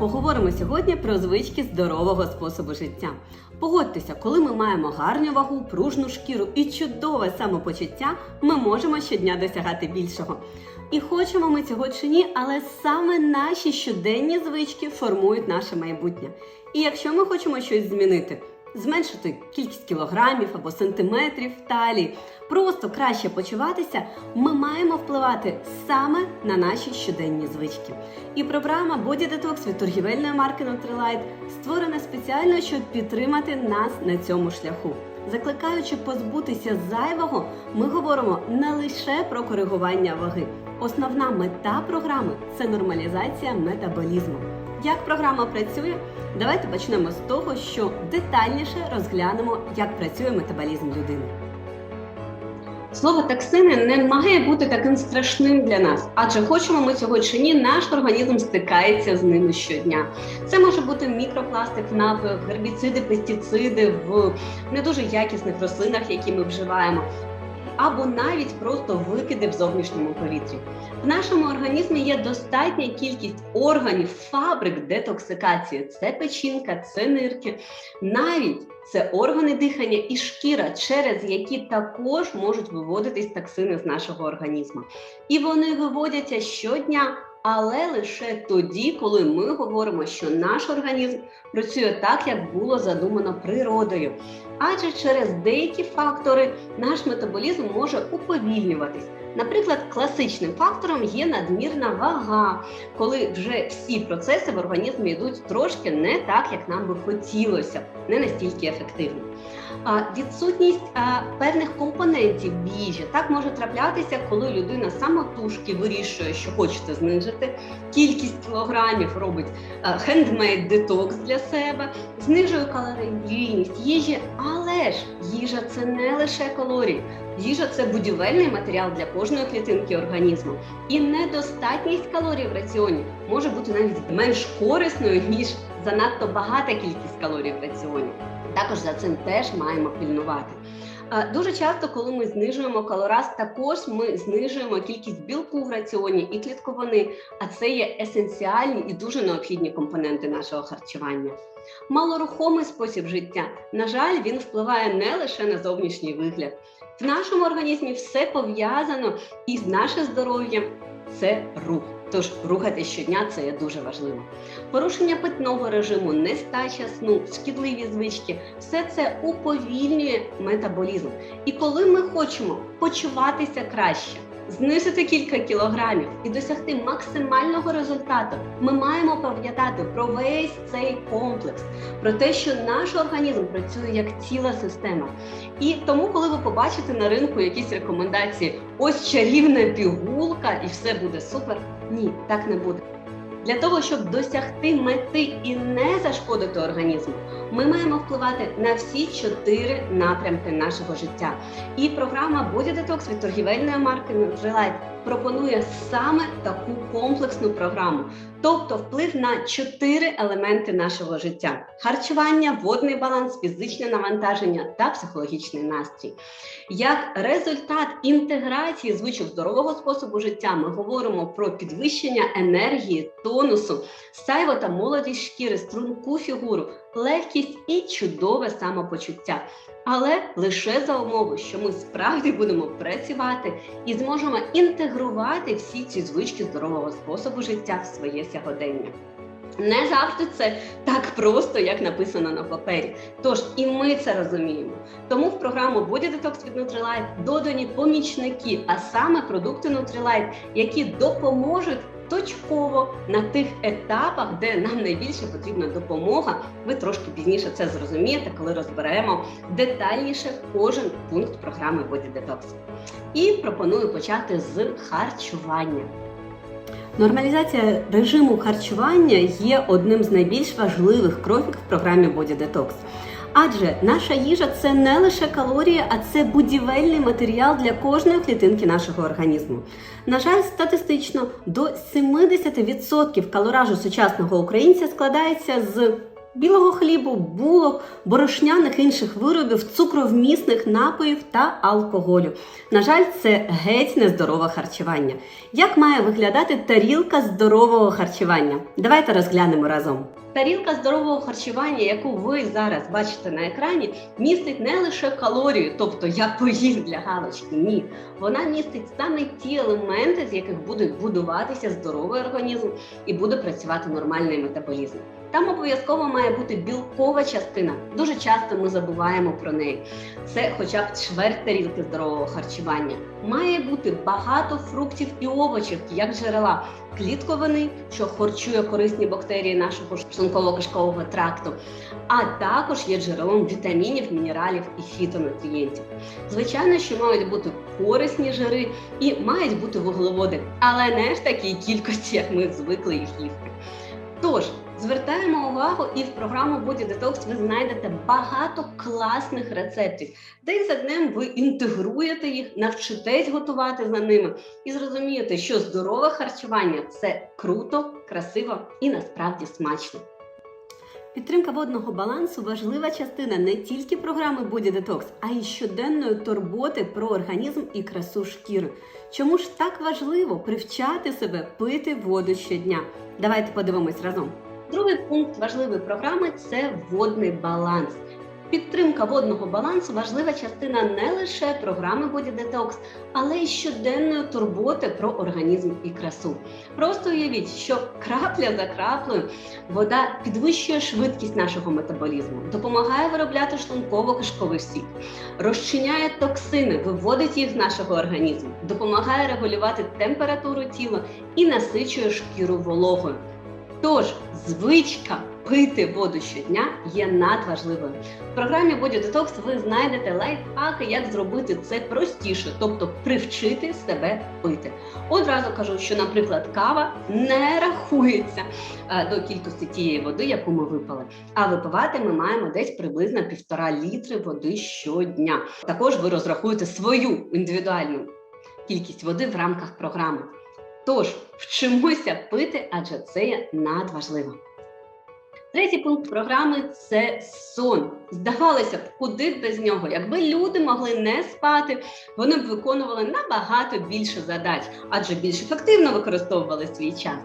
Поговоримо сьогодні про звички здорового способу життя. Погодьтеся, коли ми маємо гарну вагу, пружну шкіру і чудове самопочуття, ми можемо щодня досягати більшого. І хочемо ми цього чи ні, але саме наші щоденні звички формують наше майбутнє. І якщо ми хочемо щось змінити, зменшити кількість кілограмів або сантиметрів талії, просто краще почуватися, ми маємо впливати саме на наші щоденні звички. І програма Body Detox від торгівельної марки Nutrilite створена спеціально, щоб підтримати нас на цьому шляху. Закликаючи позбутися зайвого, ми говоримо не лише про коригування ваги. Основна мета програми це нормалізація метаболізму. Як програма працює? Давайте почнемо з того, що детальніше розглянемо, як працює метаболізм людини. Слово токсини не має бути таким страшним для нас, адже хочемо ми цього чи ні, наш організм стикається з ними щодня. Це може бути мікропластик в напоях, гербіциди, пестициди в не дуже якісних рослинах, які ми вживаємо. Або навіть просто викиди в зовнішньому повітрі. В нашому організмі є достатня кількість органів, фабрик детоксикації. Це печінка, це нирки, навіть це органи дихання і шкіра, через які також можуть виводитись токсини з нашого організму. І вони виводяться щодня, але лише тоді, коли ми говоримо, що наш організм працює так, як було задумано природою. Адже через деякі фактори наш метаболізм може уповільнюватись. Наприклад, класичним фактором є надмірна вага, коли вже всі процеси в організмі йдуть трошки не так, як нам би хотілося, не настільки ефективно. А відсутність а, певних компонентів в їжі так може траплятися, коли людина самотужки вирішує, що хочете знижити кількість кілограмів, робить хендмейд детокс для себе, знижує калорійність їжі, але ж їжа це не лише калорії. Їжа це будівельний матеріал для кожної клітинки організму. І недостатність калорій в раціоні може бути навіть менш корисною, ніж занадто багата кількість калорій в раціоні. Також за цим теж маємо пильнувати. Дуже часто, коли ми знижуємо калораз, також ми знижуємо кількість білку в раціоні і клітковини, а це є есенціальні і дуже необхідні компоненти нашого харчування. Малорухомий спосіб життя, на жаль, він впливає не лише на зовнішній вигляд. В нашому організмі все пов'язано і наше здоров'ям це рух. Тож рухати щодня це є дуже важливо. Порушення питного режиму, нестача сну, шкідливі звички все це уповільнює метаболізм. І коли ми хочемо почуватися краще, знизити кілька кілограмів і досягти максимального результату, ми маємо пам'ятати про весь цей комплекс, про те, що наш організм працює як ціла система. І тому, коли ви побачите на ринку якісь рекомендації, ось чарівна пігулка, і все буде супер. Ні, так не буде. Для того, щоб досягти мети і не зашкодити організму, ми маємо впливати на всі чотири напрямки нашого життя. І програма Body Detox від торгівельної марки Nutrilite пропонує саме таку комплексну програму, тобто вплив на чотири елементи нашого життя: харчування, водний баланс, фізичне навантаження та психологічний настрій. Як результат інтеграції звичок здорового способу життя, ми говоримо про підвищення енергії, тонусу, сайво та молодість шкіри, струнку фігуру, легкість і чудове самопочуття. Але лише за умови, що ми справді будемо працювати і зможемо інтегрувати всі ці звички здорового способу життя в своє сьогодення. Не завжди це так просто, як написано на папері. Тож і ми це розуміємо. Тому в програму Body Detox від Nutrilite додані помічники, а саме продукти Nutrilite, які допоможуть точково на тих етапах, де нам найбільше потрібна допомога. Ви трошки пізніше це зрозумієте, коли розберемо детальніше кожен пункт програми Body Detox. І пропоную почати з харчування. Нормалізація режиму харчування є одним з найбільш важливих кроків в програмі Body Detox. Адже наша їжа це не лише калорії, а це будівельний матеріал для кожної клітинки нашого організму. На жаль, статистично до 70% калоражу сучасного українця складається з білого хлібу, булок, борошняних інших виробів, цукровмісних напоїв та алкоголю. На жаль, це геть нездорове харчування. Як має виглядати тарілка здорового харчування? Давайте розглянемо разом. Тарілка здорового харчування, яку ви зараз бачите на екрані, містить не лише калорії, тобто я поїв для галочки. Ні, вона містить саме ті елементи, з яких буде будуватися здоровий організм і буде працювати нормальний метаболізм. Там обов'язково має бути білкова частина. Дуже часто ми забуваємо про неї. Це хоча б чверть тарілки здорового харчування. Має бути багато фруктів і овочів, як джерела, клітковини, що харчує корисні бактерії нашого шлунково-кишкового тракту, а також є джерелом вітамінів, мінералів і фітонутрієнтів. Звичайно, що мають бути корисні жири і мають бути вуглеводи, але не в такій кількості, як ми звикли їх їсти. Тож звертаємо увагу, і в програму Body Detox ви знайдете багато класних рецептів. День за днем ви інтегруєте їх, навчитесь готувати за ними і зрозумієте, що здорове харчування це круто, красиво і насправді смачно. Підтримка водного балансу важлива частина не тільки програми Body Detox, а й щоденної турботи про організм і красу шкіри. Чому ж так важливо привчати себе пити воду щодня? Давайте подивимось разом. Другий пункт важливої програми це водний баланс. Підтримка водного балансу важлива частина не лише програми Body Detox, але й щоденної турботи про організм і красу. Просто уявіть, що крапля за краплею вода підвищує швидкість нашого метаболізму, допомагає виробляти шлунково-кишковий сік, розчиняє токсини, виводить їх з нашого організму, допомагає регулювати температуру тіла і насичує шкіру вологою. Тож звичка пити воду щодня є надважливою. В програмі Body Detox ви знайдете лайфхаки, як зробити це простіше, тобто привчити себе пити. Одразу кажу, що, наприклад, кава не рахується е, до кількості тієї води, яку ми випили. А випивати ми маємо десь приблизно півтора літри води щодня. Також ви розрахуєте свою індивідуальну кількість води в рамках програми. Тож вчимося пити, адже це є надважливо. Третій пункт програми це сон. Здавалося б, куди без нього. Якби люди могли не спати, вони б виконували набагато більше задач, адже більш ефективно використовували свій час.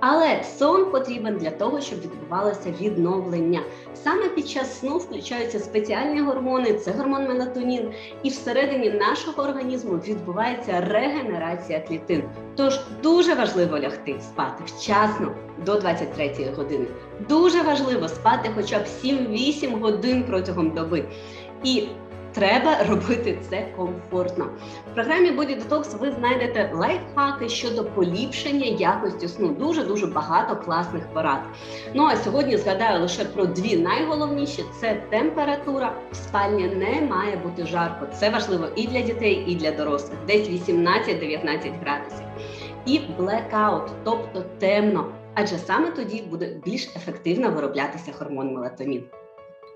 Але сон потрібен для того, щоб відбувалося відновлення. Саме під час сну включаються спеціальні гормони, це гормон мелатонін, і всередині нашого організму відбувається регенерація клітин. Тож дуже важливо лягти спати вчасно до 23 години. Дуже важливо спати хоча б 7-8 годин протягом доби. І треба робити це комфортно. В програмі Body Detox ви знайдете лайфхаки щодо поліпшення якості сну. Дуже дуже багато класних порад. Ну а сьогодні згадаю лише про дві найголовніші: це температура. В спальні не має бути жарко. Це важливо і для дітей, і для дорослих. Десь 18-19 градусів. І блекаут, тобто темно адже саме тоді буде більш ефективно вироблятися гормон мелатонін.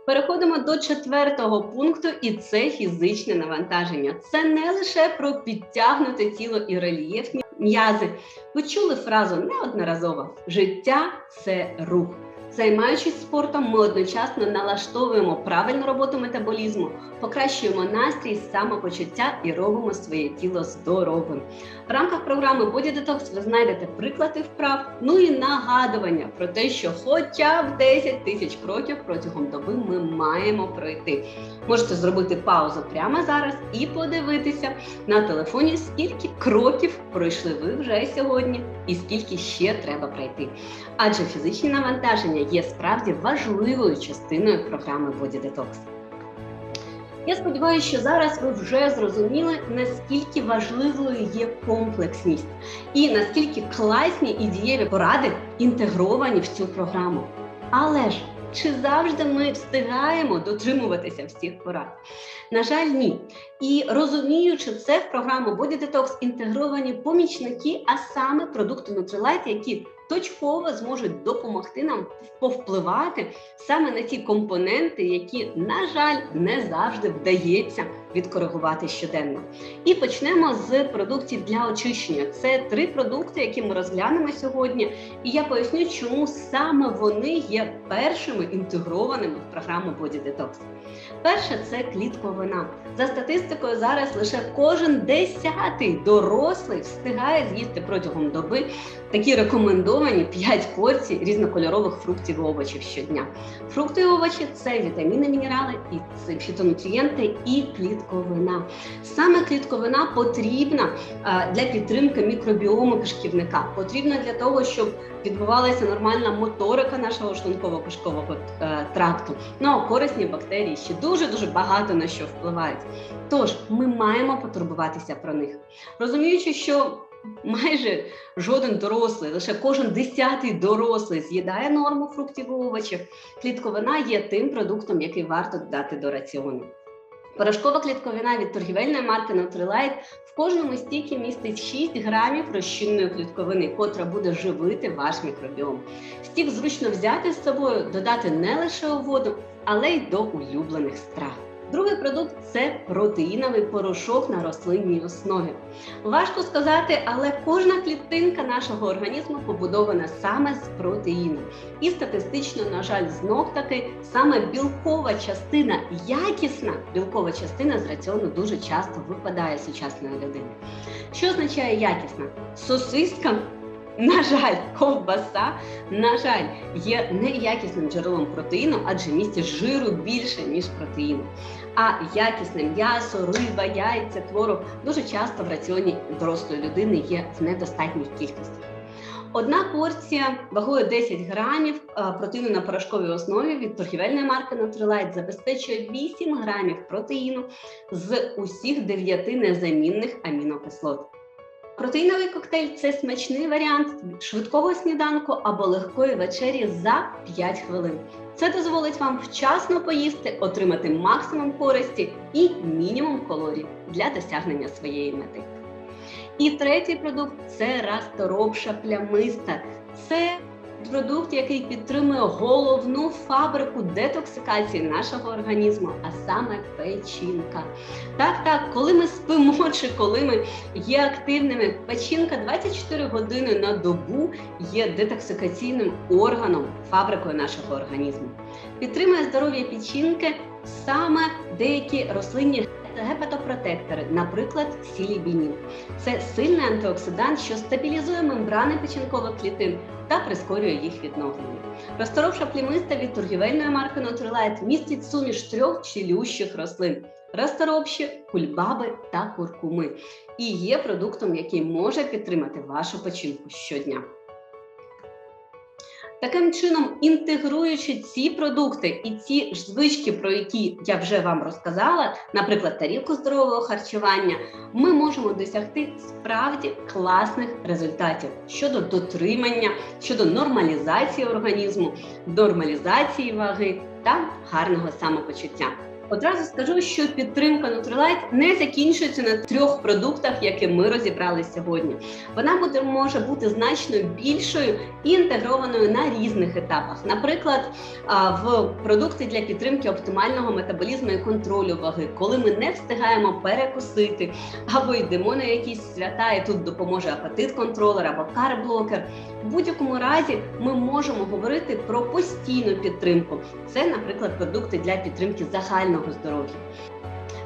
Переходимо до четвертого пункту, і це фізичне навантаження. Це не лише про підтягнуте тіло і рельєфні м'язи. Ви чули фразу неодноразово: життя це рух. Займаючись спортом, ми одночасно налаштовуємо правильну роботу метаболізму, покращуємо настрій, самопочуття і робимо своє тіло здоровим. В рамках програми Body Detox ви знайдете приклади вправ, ну і нагадування про те, що хоча б 10 тисяч кроків протягом доби ми маємо пройти. Можете зробити паузу прямо зараз і подивитися на телефоні, скільки кроків пройшли ви вже сьогодні, і скільки ще треба пройти. Адже фізичні навантаження є справді важливою частиною програми Body Detox. Я сподіваюся, що зараз ви вже зрозуміли, наскільки важливою є комплексність і наскільки класні і дієві поради інтегровані в цю програму. Але ж чи завжди ми встигаємо дотримуватися всіх порад? На жаль, ні. І розуміючи це в програму Body Detox інтегровані помічники, а саме продукти Nutrilite, які точково зможуть допомогти нам повпливати саме на ті компоненти, які, на жаль, не завжди вдається відкоригувати щоденно. І почнемо з продуктів для очищення. Це три продукти, які ми розглянемо сьогодні, і я поясню, чому саме вони є першими інтегрованими в програму Body Detox. Перше це клітковина. За статистикою, зараз лише кожен десятий дорослий встигає з'їсти протягом доби такі рекомендовані 5 порцій різнокольорових фруктів і овочів щодня. Фрукти і овочі це вітаміни, мінерали, і фітонутрієнти і клітковина. Саме клітковина потрібна е, для підтримки мікробіому кишківника. Потрібна для того, щоб відбувалася нормальна моторика нашого шлунково-кишкового е, тракту. Ну а корисні бактерії ще дуже дуже багато на що впливають. Тож ми маємо потурбуватися про них, розуміючи, що майже жоден дорослий, лише кожен десятий дорослий з'їдає норму фруктів і овочів. Клітковина є тим продуктом, який варто додати до раціону. Порошкова клітковина від торгівельної марки Nutrilite в кожному стікі містить 6 грамів розчинної клітковини, котра буде живити ваш мікробіом. Стік зручно взяти з собою, додати не лише у воду, але й до улюблених страв. Другий продукт це протеїновий порошок на рослинній основі. Важко сказати, але кожна клітинка нашого організму побудована саме з протеїну. І статистично, на жаль, знов таки саме білкова частина, якісна білкова частина з раціону дуже часто випадає сучасної людини. Що означає якісна? Сосиска на жаль, ковбаса, на жаль, є неякісним джерелом протеїну, адже містить жиру більше, ніж протеїну. А якісне м'ясо, риба, яйця, творог дуже часто в раціоні дорослої людини є в недостатніх кількостях. Одна порція вагою 10 грамів протеїну на порошковій основі від торгівельної марки Nutrilite забезпечує 8 грамів протеїну з усіх 9 незамінних амінокислот. Протеїновий коктейль це смачний варіант швидкого сніданку або легкої вечері за 5 хвилин. Це дозволить вам вчасно поїсти, отримати максимум користі і мінімум калорій для досягнення своєї мети. І третій продукт це расторопша плямиста. Це продукт, який підтримує головну фабрику детоксикації нашого організму, а саме печінка. Так, так, коли ми спимо чи коли ми є активними, печінка 24 години на добу є детоксикаційним органом, фабрикою нашого організму. Підтримує здоров'я печінки саме деякі рослинні гепатопротектори, наприклад, сілібінін. Це сильний антиоксидант, що стабілізує мембрани печінкових клітин та прискорює їх відновлення. Розторовша плімиста від торгівельної марки Nutrilite містить суміш трьох цілющих рослин. Розторопші, кульбаби та куркуми і є продуктом, який може підтримати вашу печінку щодня. Таким чином, інтегруючи ці продукти і ці ж звички, про які я вже вам розказала, наприклад, тарілку здорового харчування, ми можемо досягти справді класних результатів щодо дотримання, щодо нормалізації організму, нормалізації ваги та гарного самопочуття. Одразу скажу, що підтримка Nutrilite не закінчується на трьох продуктах, які ми розібрали сьогодні. Вона буде може бути значно більшою і інтегрованою на різних етапах. Наприклад, в продукти для підтримки оптимального метаболізму і контролю ваги, коли ми не встигаємо перекусити або йдемо на якісь свята, і тут допоможе апетит-контролер або карблокер. В будь-якому разі ми можемо говорити про постійну підтримку. Це, наприклад, продукти для підтримки загального здоров'я.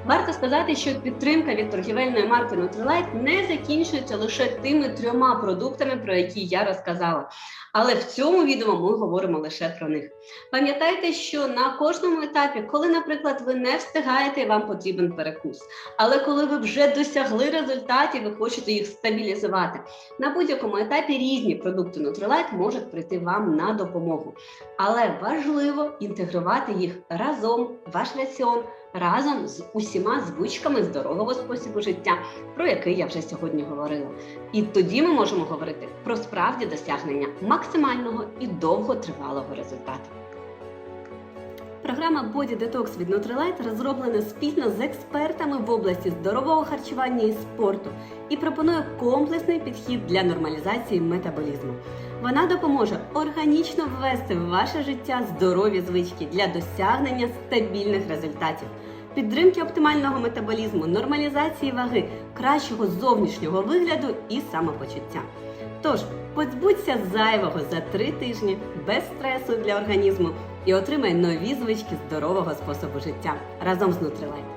Варто сказати, що підтримка від торгівельної марки Nutrilite не закінчується лише тими трьома продуктами, про які я розказала. Але в цьому відео ми говоримо лише про них. Пам'ятайте, що на кожному етапі, коли, наприклад, ви не встигаєте вам потрібен перекус, але коли ви вже досягли результатів, ви хочете їх стабілізувати, на будь-якому етапі різні продукти Nutrilite можуть прийти вам на допомогу. Але важливо інтегрувати їх разом, ваш раціон разом з усіма звичками здорового способу життя, про який я вже сьогодні говорила. І тоді ми можемо говорити про справді досягнення максимального і довготривалого результату. Програма Body Detox від Nutrilite розроблена спільно з експертами в області здорового харчування і спорту і пропонує комплексний підхід для нормалізації метаболізму. Вона допоможе органічно ввести в ваше життя здорові звички для досягнення стабільних результатів, підтримки оптимального метаболізму, нормалізації ваги, кращого зовнішнього вигляду і самопочуття. Тож позбудься зайвого за три тижні без стресу для організму і отримай нові звички здорового способу життя разом з Nutrilite.